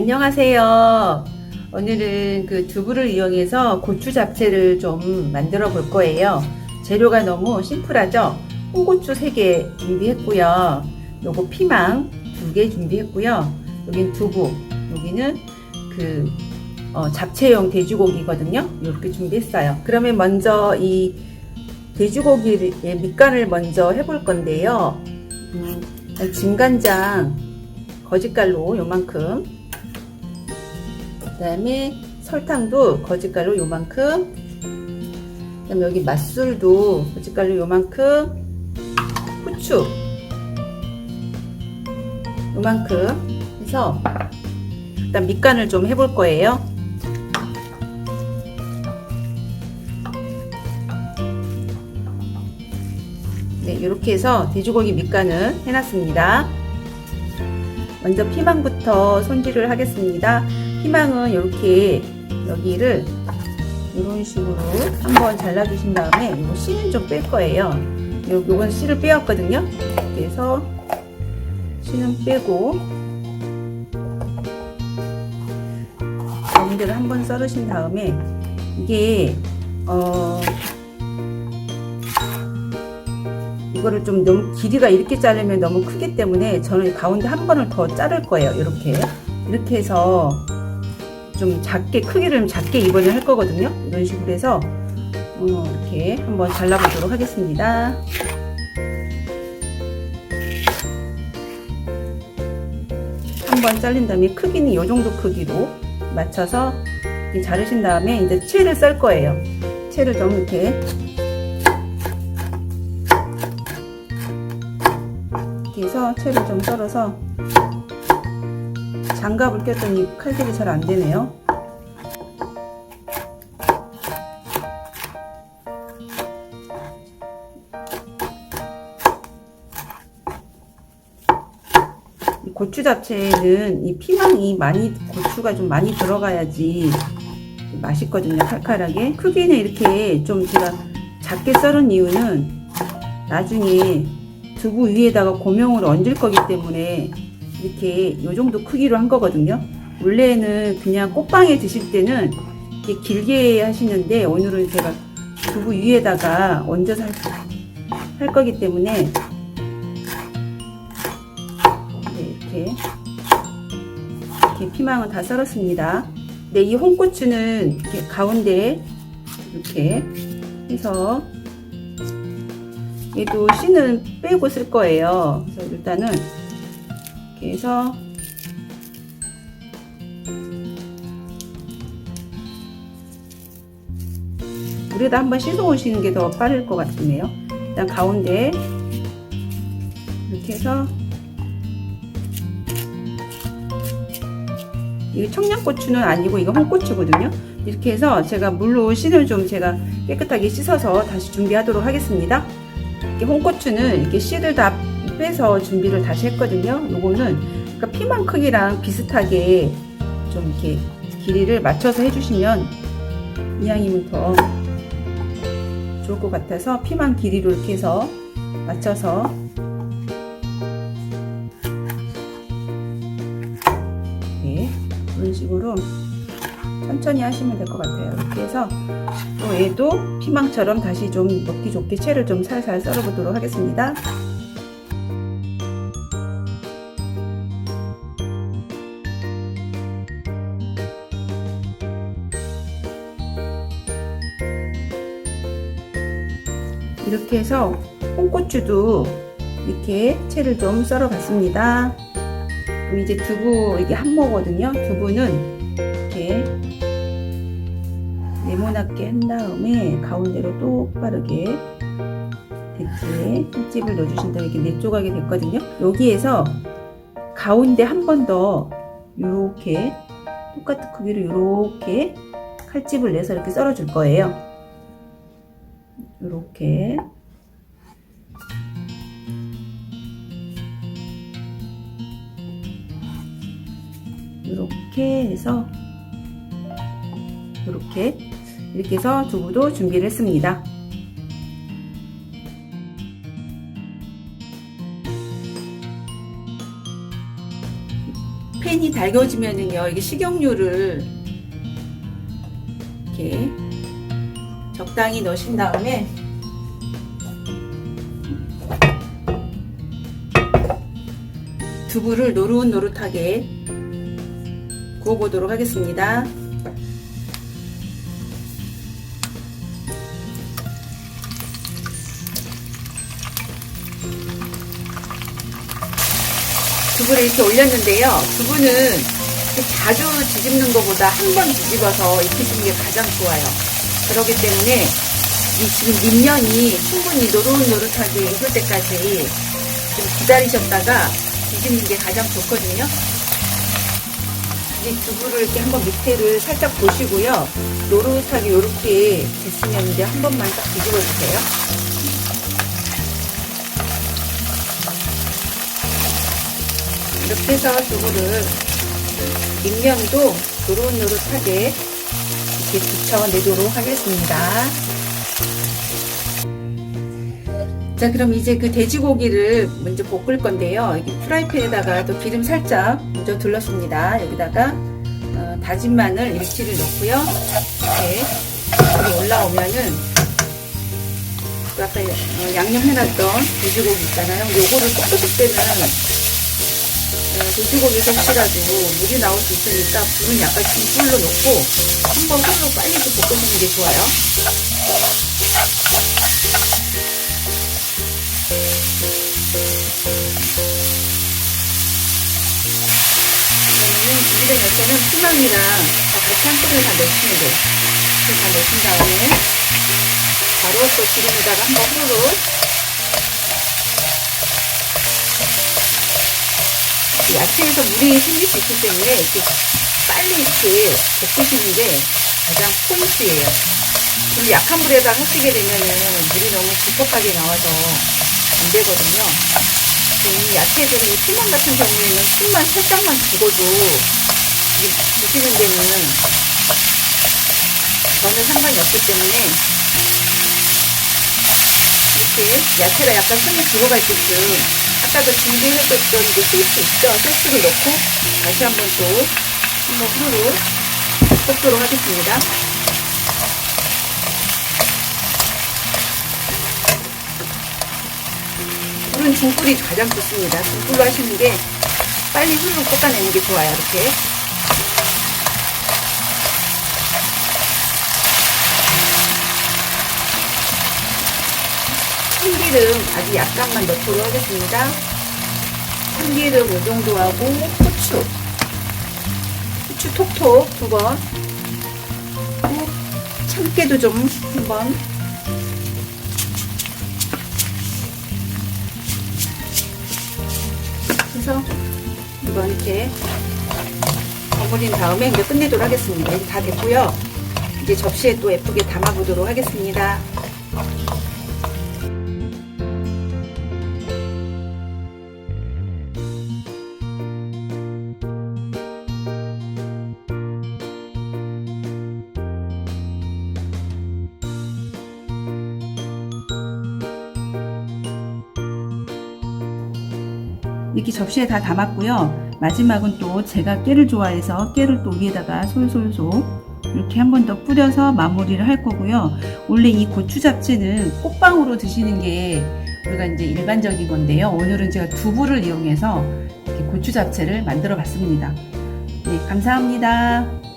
안녕하세요. 오늘은 그 두부를 이용해서 고추 잡채를 좀 만들어 볼 거예요. 재료가 너무 심플하죠? 홍고추 3개 준비했고요. 요거 피망 2개 준비했고요. 여긴 두부, 여기는 그 어, 잡채용 돼지고기거든요. 이렇게 준비했어요. 그러면 먼저 이 돼지고기의 밑간을 먼저 해볼 건데요. 음, 진간장 거짓갈로 요만큼 그 다음에 설탕도 거짓갈로 요만큼. 그 다음에 여기 맛술도 거짓갈로 요만큼. 후추 요만큼 해서 일단 밑간을 좀 해볼 거예요. 네 이렇게 해서 돼지고기 밑간을 해놨습니다. 먼저 피망부터 손질을 하겠습니다. 피망은 이렇게 여기를 이런 식으로 한번 잘라주신 다음에 이 씨는 좀 뺄 거예요. 요, 요건 씨를 빼었거든요. 그래서 씨는 빼고 가운데를 한번 썰으신 다음에 이게 어 이거를 좀 너무 길이가 이렇게 자르면 너무 크기 때문에 저는 가운데 한 번을 더 자를 거예요. 이렇게 이렇게 해서 좀 작게 크기를 좀 작게 이번에 할 거거든요. 이런 식으로 해서 어, 이렇게 한번 잘라보도록 하겠습니다. 한번 잘린 다음에 크기는 이 정도 크기로 맞춰서 자르신 다음에 이제 채를 썰 거예요. 채를 좀 이렇게 이렇게 해서 채를 좀 썰어서 장갑을 꼈더니 칼질이 잘 안 되네요. 이 고추 잡채는 이 피망이 많이 고추가 좀 많이 들어가야지 맛있거든요 칼칼하게 크기는 이렇게 좀 제가 작게 썰은 이유는 나중에 두부 위에다가 고명을 얹을 거기 때문에 이렇게 이 정도 크기로 한 거거든요. 원래는 그냥 꽃빵에 드실 때는 이렇게 길게 하시는데 오늘은 제가 두부 위에다가 얹어서 할, 할 거기 때문에 네, 이렇게 이렇게 피망은 다 썰었습니다. 네, 이 홍고추는 이렇게 가운데 이렇게 해서 얘도 씨는 빼고 쓸 거예요. 그래서 일단은 이렇게 해서 물에다 한번 씻어 오시는 게 더 빠를 것 같네요. 일단 가운데 이렇게 해서 이게 청양고추는 아니고 이거 홍고추거든요. 이렇게 해서 제가 물로 씨를 좀 제가 깨끗하게 씻어서 다시 준비하도록 하겠습니다. 이렇게 홍고추는 이렇게 씨를 다 빼서 준비를 다시 했거든요. 요거는 그러니까 피망 크기랑 비슷하게 좀 이렇게 길이를 맞춰서 해주시면 이왕이면 더 좋을 것 같아서 피망 길이로 이렇게 해서 맞춰서 네, 이런 식으로 천천히 하시면 될 것 같아요. 이렇게 해서 또 얘도 피망처럼 다시 좀 먹기 좋게 채를 좀 살살 썰어 보도록 하겠습니다. 이렇게 해서 홍고추도 이렇게 채를 좀 썰어 봤습니다. 이제 두부 이게 한모거든요. 두부는 이렇게 네모나게 한 다음에 가운데로 똑바르게 대체에 흠집을 넣어주신 다음에 이렇게 네 조각이 됐거든요. 여기에서 가운데 한 번 더 이렇게 똑같은 크기로 이렇게 칼집을 내서 이렇게 썰어 줄 거예요. 이렇게 이렇게 해서 이렇게 이렇게 해서 두부도 준비를 했습니다. 팬 팬이 달궈지면은요, 이게 식용유를 이렇게 적당히 넣으신 다음에 두부를 노릇노릇하게 구워보도록 하겠습니다. 두부를 이렇게 올렸는데요. 두부는 자주 뒤집는 것보다 한 번 뒤집어서 익히시는 게 가장 좋아요. 그렇기 때문에 이 지금 밑면이 충분히 노릇노릇하게 익을 때까지 좀 기다리셨다가 뒤집는 게 가장 좋거든요. 이 두부를 이렇게 한번 밑에를 살짝 보시고요. 노릇하게 이렇게 됐으면 이제 한 번만 딱 뒤집어 주세요. 이렇게 해서 두부를 밑면도 노릇노릇하게 이렇게 붙여내도록 하겠습니다. 자, 그럼 이제 그 돼지고기를 먼저 볶을 건데요. 여기 프라이팬에다가 또 기름 살짝 먼저 둘렀습니다. 여기다가 어, 다진 마늘 1치를 넣고요. 이렇게 올라오면은 그 아까 어, 양념해놨던 돼지고기 있잖아요. 요거를 볶으실 때는 어, 돼지고기에서 혹시라도 물이 나올 수 있으니까 불은 약간 중불로 놓고 한번 불로 빨리 좀 볶으시는 게 좋아요. 그러면은 준비된 야채는 피망이랑 다 같이 한꺼번에 다 넣으시면 돼요. 다 넣으신 다음에 바로 또 기름에다가 한번 후루룩 야채에서 물이 생길 수 있기 때문에 이렇게 빨리 이렇게 볶으시는 게 가장 포인트예요. 불 약한 불에다 하시게 되면은 물이 너무 부쩍하게 나와서 안 되거든요. 이 야채들이 피망 같은 경우에는 숨만 살짝만 죽어도 드시는 데는 전혀 상관이 없기 때문에 이렇게 야채가 약간 숨이 죽어갈 때쯤 아까도 준비했었던 그 소스 있죠? 소스를 넣고 다시 한번 또 한번 후루룩 볶도록 하겠습니다. 불은 중불이 가장 좋습니다. 중불로 하시는 게 빨리 후루룩 볶아내는 게 좋아요. 이렇게. 참기름 아주 약간만 넣도록 하겠습니다. 참기름 이 정도 하고 후추 후추 톡톡 두 번 참깨도 좀 한번 해서 이번 이렇게 버무린 다음에 이제 끝내도록 하겠습니다. 이제 다 됐고요. 이제 접시에 또 예쁘게 담아보도록 하겠습니다. 이렇게 접시에 다 담았고요. 마지막은 또 제가 깨를 좋아해서 깨를 또 위에다가 솔솔솔 이렇게 한 번 더 뿌려서 마무리를 할 거고요. 원래 이 고추 잡채는 꽃빵으로 드시는 게 우리가 이제 일반적인 건데요. 오늘은 제가 두부를 이용해서 고추 잡채를 만들어 봤습니다. 네, 감사합니다.